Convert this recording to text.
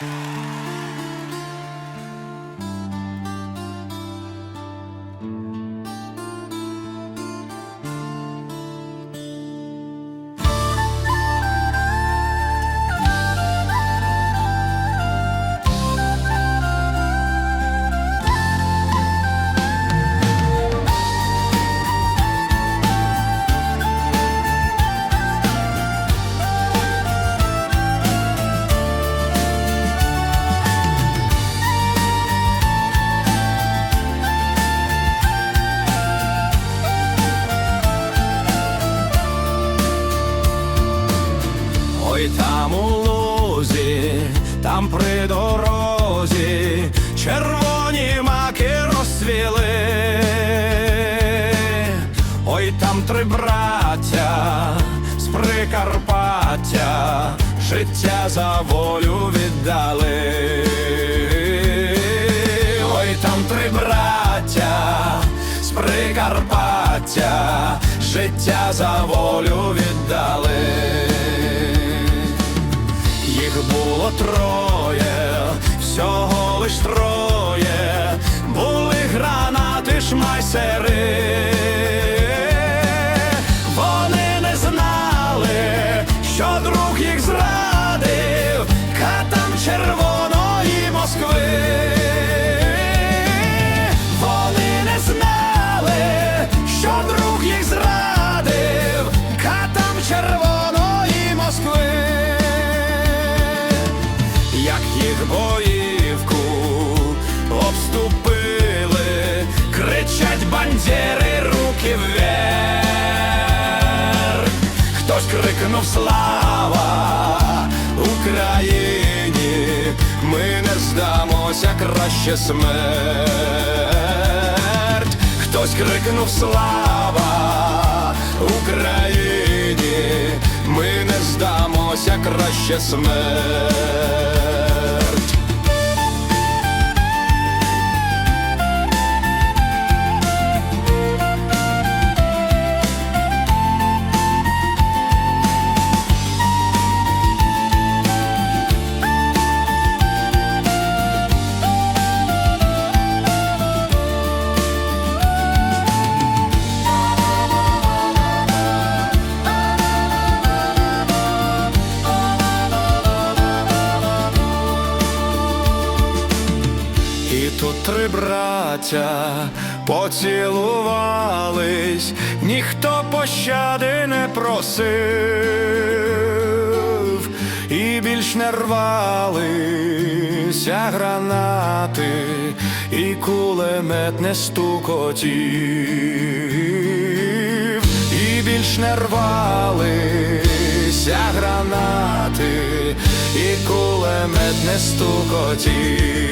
Música Там у лузі, там при дорозі, червоні маки розцвіли. Ой там три браття з Прикарпаття, життя за волю віддали. Ой там три браття з Прикарпаття, життя за волю віддали. Їх було троє, всього лиш троє, були гранати шмайсери. Вони не знали, що друг їх зрадив, катам червоної крикнув слава Україні, ми не здамося краще смерть. Хтось крикнув слава Україні, ми не здамося краще смерть. Тут три браття поцілувались, ніхто пощади не просив, і більш не рвалися гранати, і кулемет не стукотів, і більш не рвалися гранати, і кулемет не стукотів.